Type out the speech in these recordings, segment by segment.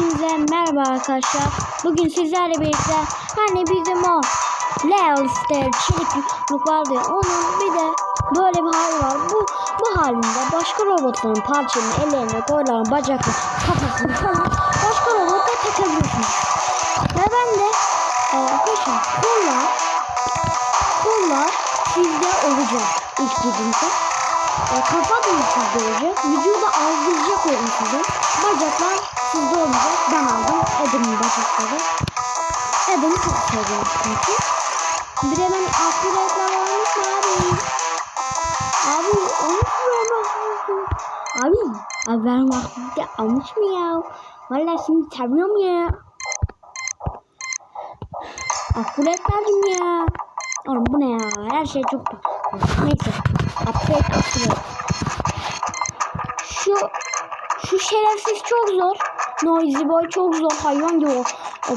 Hepinize merhaba arkadaşlar. Bugün sizlerle birlikte hani bizim o Leoster çelik yumruk vardı ya, onun bir de böyle bir hali var. Bu bu halinde başka robotların parçalarını ellerine kollarını bacaklarını kafasını falan başka robota takabiliyorsunuz. Ve ben de e, kollar kollar sizde olacak ilk gidince. E, kafa da sizde olacak. Vücuda algılayacak oyun size. Bacaklar sizde olacak. Ben aldım Adam'ın bacakları. Adam'ı çok seviyorum çünkü. Bir de ben aklı reklam mu abi? Abi mu ama? Abi, ben vakti almış mı ya? Valla şimdi seviyorum ya. Aklı reklamım ya. Oğlum bu ne ya? Her şey çok Neyse. Upgrade. Şu şu şerefsiz çok zor. Noisy boy çok zor. Hayvan gibi o. o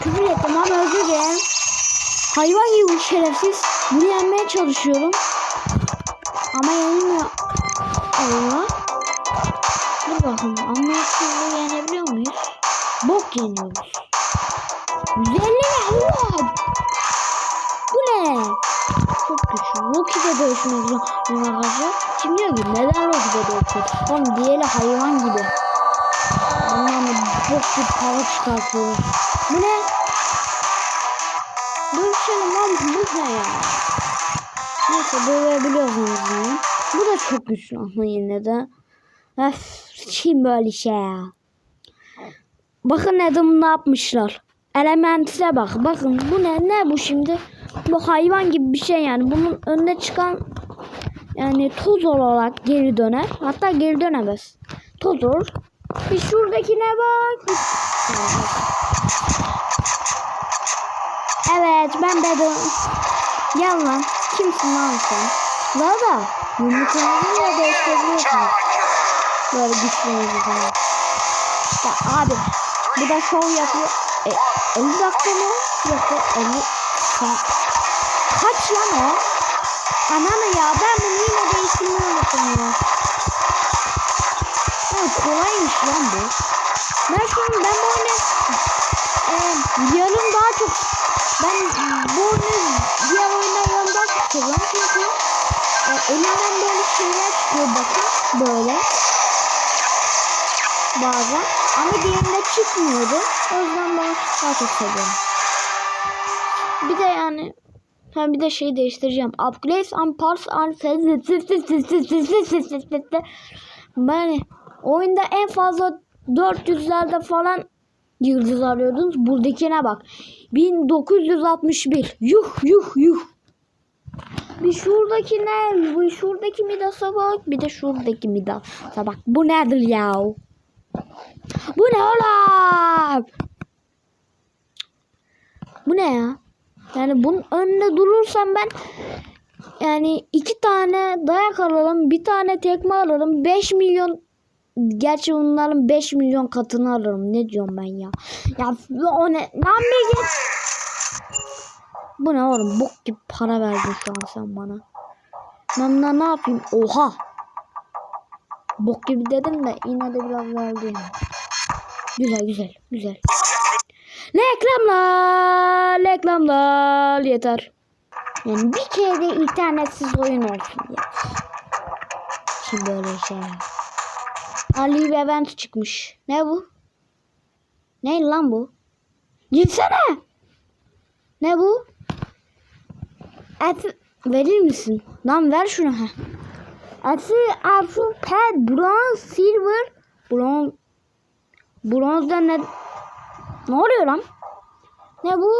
küfür ettim ama özür dilerim. Hayvan gibi bu şerefsiz. Bunu yenmeye çalışıyorum. Ama yenilmiyor. Allah. Dur bakalım. Anlayışını yenebiliyor muyuz? Bok yeniyoruz. Çok güçlü. Rocky'de dövüşmek zorundayım arkadaşlar. Şimdi diyor ki neden Rocky'de dövüşüyor? Oğlum diğeri hayvan gibi. Bundan da bok bir para çıkartıyor. Bu ne? Dövüşelim lan bu ne ya? Neyse dövebiliyorsunuz yani. Bu da çok güçlü ama yine de. Öf, kim böyle şey ya? Bakın Adam'ı ne yapmışlar. Elementine bak. Bakın bu ne? Ne bu şimdi? Bu hayvan gibi bir şey yani. Bunun önüne çıkan yani toz olarak geri döner. Hatta geri dönemez. Toz olur. Bir şuradakine bak. Evet ben dedim. Gel lan. Kimsin lan sen? Valla. Yumruklarınızı da değiştirebiliyorsunuz. Böyle güçlerinizi falan. Ya abi. Bu da şov yapıyor. E, 50 dakika mı? Yok be 50 saat. Kaç lan o? Ananı ya ben bunu yine değiştirmeyi unuttum ya. Ya kolaymış lan bu. Ben şu an ben bu oyunu e, yarım daha çok ben bu oyunu diğer oyundan yarım daha çok seviyorum çünkü e, elimden böyle şeyler çıkıyor bakın böyle bazen ama diğerinde çıkmıyordu o yüzden ben daha çok seviyorum bir de yani Ha bir de şeyi değiştireceğim. Upgrades and parts are Yani oyunda en fazla 400'lerde falan yıldız arıyordunuz. Buradakine bak. 1961. Yuh yuh yuh. Bir şuradaki ne? Bu şuradaki Midas'a bak. Bir de şuradaki Midas'a bak. Bu nedir ya? Bu ne oğlum? Bu ne ya? Yani bunun önünde durursam ben yani iki tane dayak alırım, bir tane tekme alırım, 5 milyon gerçi bunların 5 milyon katını alırım. Ne diyorum ben ya? Ya o ne? Lan bir. Bu ne oğlum? Bok gibi para verdin şu an sen bana. Ben de ne yapayım? Oha. Bok gibi dedim de yine de biraz verdim. Güzel güzel güzel. Reklamlar, reklamlar yeter. Yani bir kere de internetsiz oyun olsun ya. Şimdi böyle şey. Ali ve event çıkmış. Ne bu? Ne lan bu? Gitsene. Ne bu? Et verir misin? Lan ver şunu ha. Eti Arsu Pet Bronze Silver Bronz Bronzda ne ne oluyor lan? Ne bu?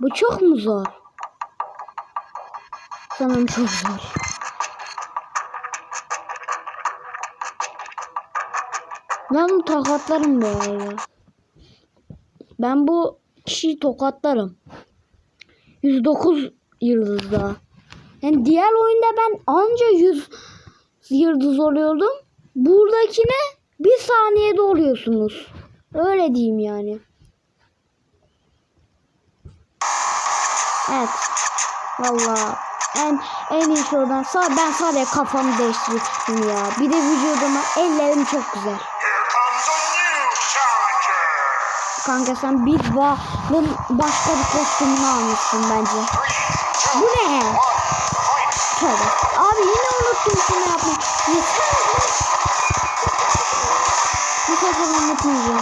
Bu çok mu zor? Sanırım çok zor. Ben bu tokatlarım böyle. Ben bu kişiyi tokatlarım. 109 yıldızda. Yani diğer oyunda ben anca 100 yıldız oluyordum. Buradakine bir saniyede oluyorsunuz. Öyle diyeyim yani. Evet. Vallahi En en iyi oradan sağ ben sadece kafamı değiştirdim ya. Bir de vücuduma ellerim çok güzel. Kanka sen bir bağın başka bir kostümünü almışsın bence. Bu ne? Tövbe. Abi yine unuttum şunu yapmayı. Yeter. Bu sefer unutmayacağım.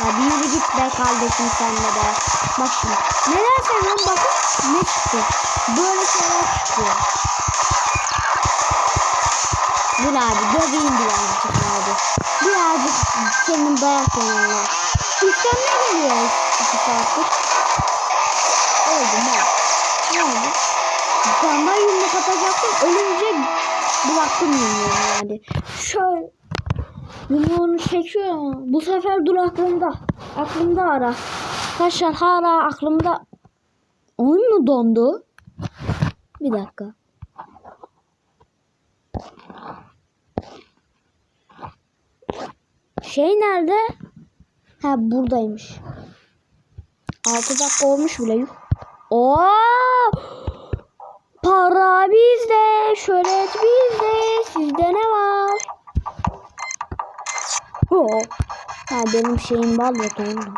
Ya bir yürü git be kardeşim sen de be. Bak şimdi. Neler seviyorum bakın ne çıktı. Böyle şeyler çıkıyor. Dur abi döveyim birazcık abi. Birazcık senin dayak yanına. Üstten ne geliyor iki saattir? Oldu mu? Ne oldu? Bana yumruk atacaktım. Ölünce bıraktım yumruğunu yani. Şöyle yumruğunu çekiyor. Bu sefer dur aklımda. Aklımda ara. Arkadaşlar hala aklımda. Oyun mu dondu? Bir dakika. Şey nerede? Ha buradaymış. 6 dakika olmuş bile. Yuh. Oo! Para bizde, şöhret bizde, sizde ne var? Oo. Ha benim şeyim bal oldu.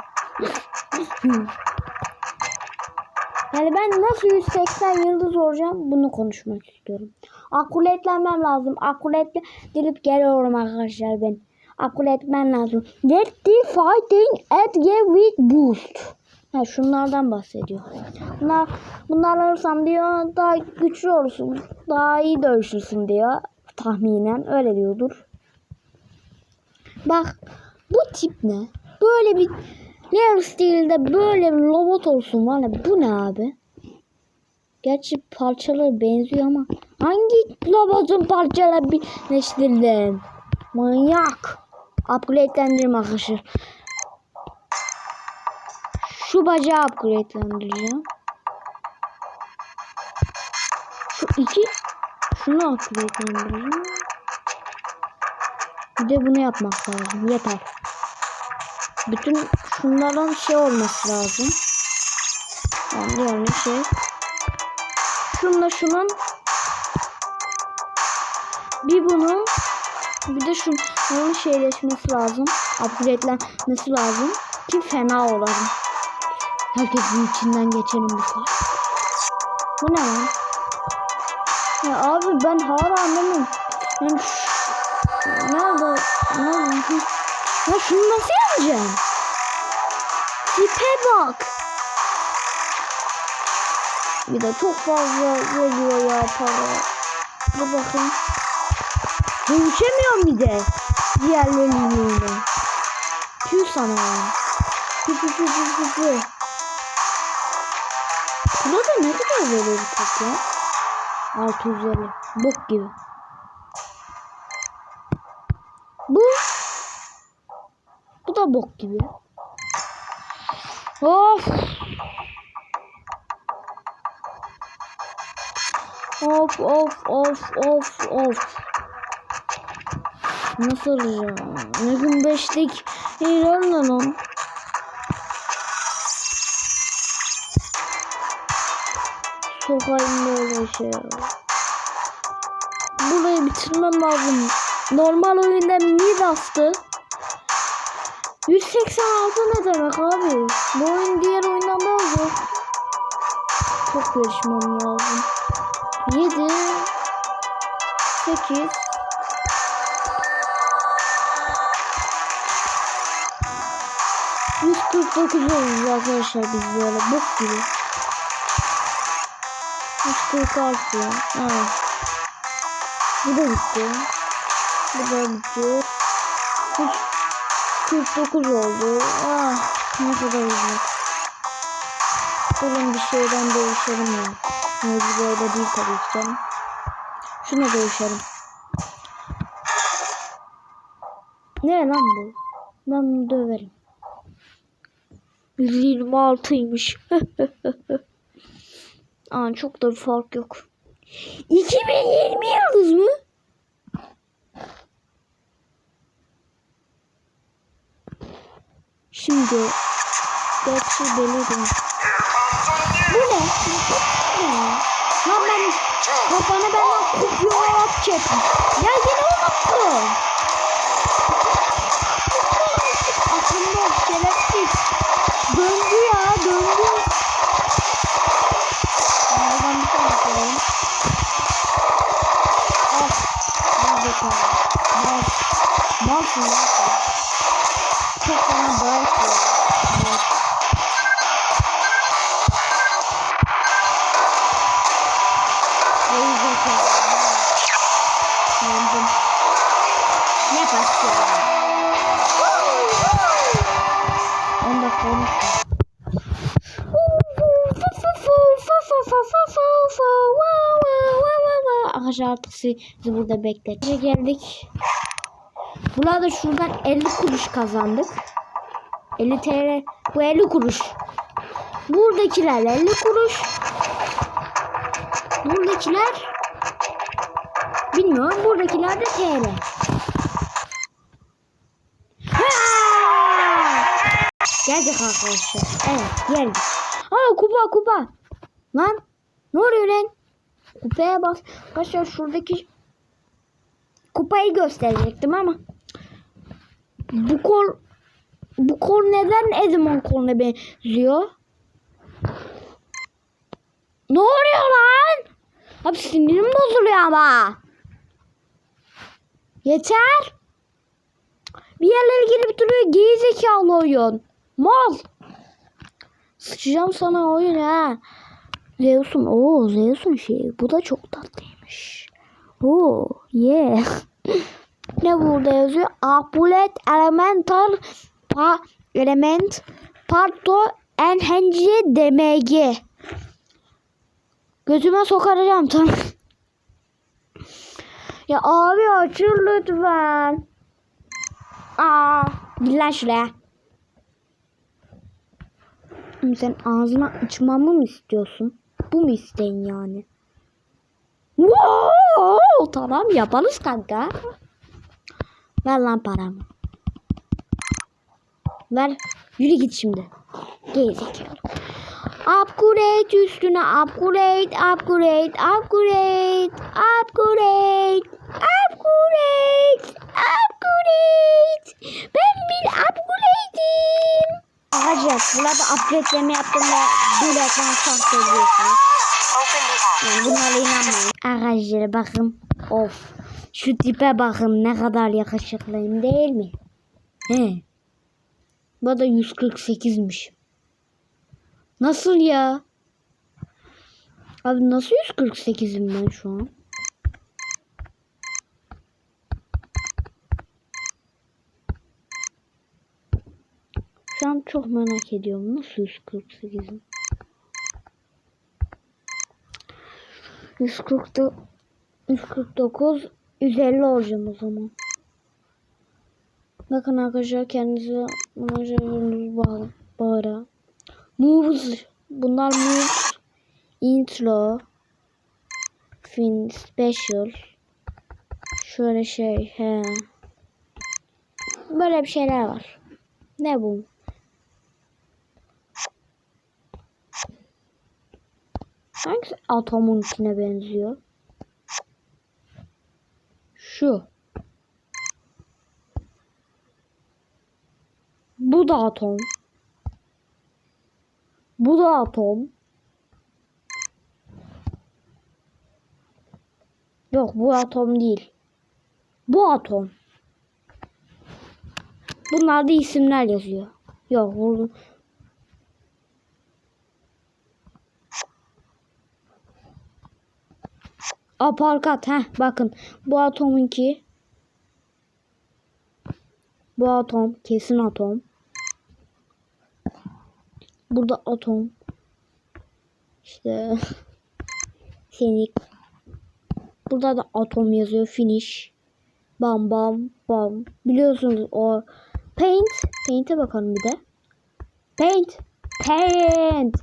yani ben nasıl 180 yıldız olacağım bunu konuşmak istiyorum. Akuletlenmem lazım. Akuletle gelip geliyorum arkadaşlar ben. Akuletmen lazım. Get the fighting at give with boost. Ha şunlardan bahsediyor. Bunlar, bunlar alırsam diyor daha güçlü olursun. Daha iyi dövüşürsün diyor. Tahminen öyle diyordur. Bak bu tip ne? Böyle bir Real stilde böyle bir robot olsun var ya bu ne abi? Gerçi parçaları benziyor ama hangi robotun parçaları birleştirdin? Manyak. Upgrade'lendirme arkadaşlar. Şu bacağı upgrade'lendireceğim. Şu iki şunu upgrade'lendireceğim. Bir de bunu yapmak lazım. Yeter. Bütün şunlardan şey olması lazım. Yani yani şey. Şunla şunun bir bunun bir de şunun şeyleşmesi lazım. Upgrade'lenmesi lazım. Ki fena olalım. Herkesin içinden geçelim bu sefer. Bu ne lan? Ya abi ben hala anlamıyorum. Yani şu- nerede? Nerede? Ya şunu nasıl yapacağım? Tipe bak. Bir de çok fazla geliyor ya para. Dur bakayım. Dönüşemiyorum bir de. Diğerleriyle. Tüh sana ya. Tüh tüh tüh tüh tüh. Burada ne kadar veriyor bu top ya? 650. Bok gibi. Bu bu da bok gibi. Of. Of of of of of. Nasıl ya? Ne gün beşlik ilan lan. Sokayım böyle şey. Burayı bitirmem lazım. Normal oyunda Midas'tı. 186 ne demek abi? Bu oyun diğer oyundan daha zor. Çok yarışmam lazım. 7 8 149 olacağız arkadaşlar biz böyle bok gibi. 146 ha. Bu da bitti. Bu da bitti. 149 oldu. Ah ne kadar güzel. Durun bir şeyden dövüşelim ya. Mevzu böyle değil tabii ki canım. Şuna dövüşelim. Ne lan bu? Ben bunu döverim. 126'ymış. Aa çok da bir fark yok. 2020 yıldız mı? Şimdi gerçi new Bu ne? Bu ne? Lan ben kafanı benden kopyalarak çektim. Ya yine unuttum. Aklımda şerefsiz. Döndü ya döndü. Nereden bir tane koyalım. Of. Ne zekalı. Bas. Bas ya. Bas. Geri zekalı. Yandım. Ne başlıyor? 10 dakika olmuş. Arkadaşlar artık sizi burada bekletmeye geldik. Burada şuradan 50 kuruş kazandık. 50 TL. Bu 50 kuruş. Buradakiler 50 kuruş. Buradakiler bilmiyorum. Buradakiler de TL. Geldik arkadaşlar. Evet geldik. Aa kupa kupa. Lan ne oluyor lan? Kupaya bas. Arkadaşlar şuradaki kupayı gösterecektim ama bu kol bu kol neden Edmond koluna benziyor? Ne oluyor lan? Abi sinirim bozuluyor ama. Yeter. Bir yerlere girip duruyor gerizekalı oyun. Mal. Sıçacağım sana oyun ha. Zeus'un o Zeus'un şeyi. Bu da çok tatlıymış. Oo yeah. ne burada yazıyor? Apulet elemental pa element parto enhence DMG. Gözüme sokaracağım tamam. ya abi açıl lütfen. Aa, gir lan şuraya. Sen ağzına açmamı mı istiyorsun? Bu mu isteğin yani? Wow, tamam yaparız kanka. Ver lan paramı. Ver. Yürü git şimdi. Gerizekalı. Upgrade üstüne upgrade, upgrade, upgrade, upgrade, upgrade, upgrade. Ben bir upgrade'im. Arkadaşlar burada upgrade'leme yaptım ve bir ekran sahte ediyorsunuz. Yani bunlara inanmayın. Arkadaşlar bakın. Of. Şu tipe bakın ne kadar yakışıklıyım değil mi? He. Bu da 148'miş. Nasıl ya? Abi nasıl 148'im ben şu an? Şu an çok merak ediyorum. Nasıl 148'im? 149 149 150 olacağım o zaman. Bakın arkadaşlar kendinize menajörünüz bağlı. Bağıra. Moves. Bunlar moves. Intro. Fin special. Şöyle şey. He. Böyle bir şeyler var. Ne bu? Hangisi atomun içine benziyor? Şu. Bu da atom. Bu da atom. Yok bu atom değil. Bu atom. Bunlarda isimler yazıyor. Yok bu Aparkat heh bakın bu atomunki bu atom kesin atom. Burada atom. İşte senik. Burada da atom yazıyor. Finish. Bam bam bam. Biliyorsunuz o paint. Paint'e bakalım bir de. Paint. Paint.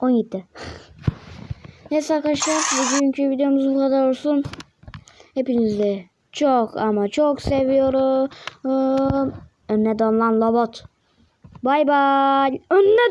17. Neyse arkadaşlar bugünkü videomuz bu kadar olsun. Hepinizi çok ama çok seviyorum. Önüne dolan robot. Bay bay. Önüne